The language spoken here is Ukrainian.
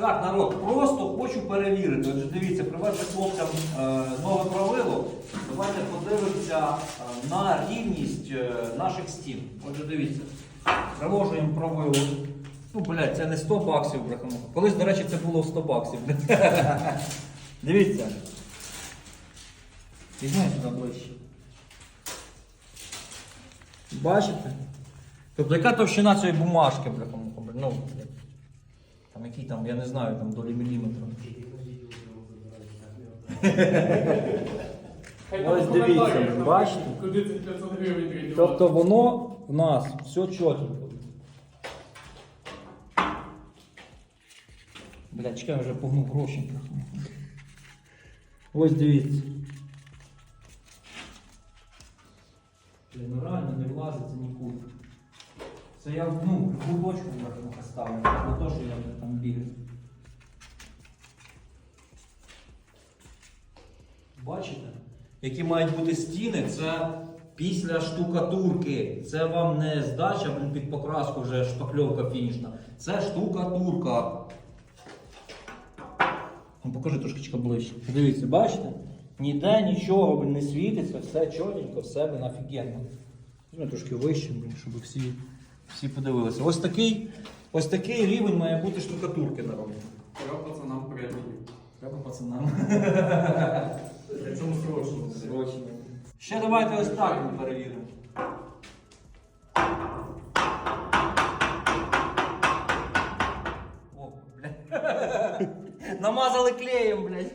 Так, народ, просто хочу перевірити. Отже, дивіться, привезли хлопцям е, нове правило. Давайте подивимося е, на рівність е, наших стін. Отже, дивіться. Приложуємо правило. Ну, блядь, це не 100 баксів, брехану. Колись, до речі, це було 100 баксів. Дивіться. Візьмай туди ближче. Бачите? Тобто яка товщина цієї бумажки, брехану? Ну. Там який там, я не знаю, там долі міліметра. Ось дивіться, бачите? Куди ці 500 гривень прийдуть? Тобто воно в нас все чотенько. Бля, чекай, я вже погнув гроші. Ось дивіться. Ну реально не влазиться нікуди. Це я ну, в гудочку можна ставлю, не то, що я там бігаю. Бачите? Які мають бути стіни, це після штукатурки. Це вам не здача блін, під покраску вже шпакльовка фінішна. Це штукатурка. Ну, покажи трошки ближче. Дивіться, бачите? Ніде нічого не світиться, все чорненько, все блін, офігенно. Візьми трошки вище, щоб всі, всі подивилися. Ось такий, ось такий рівень має бути штукатурки на роботі. Пора пацанам премії. Треба пацанам. При цьому срочно. Срочно. Ще давайте ось так ми перевіримо. О, блядь. Намазали клеєм, блядь.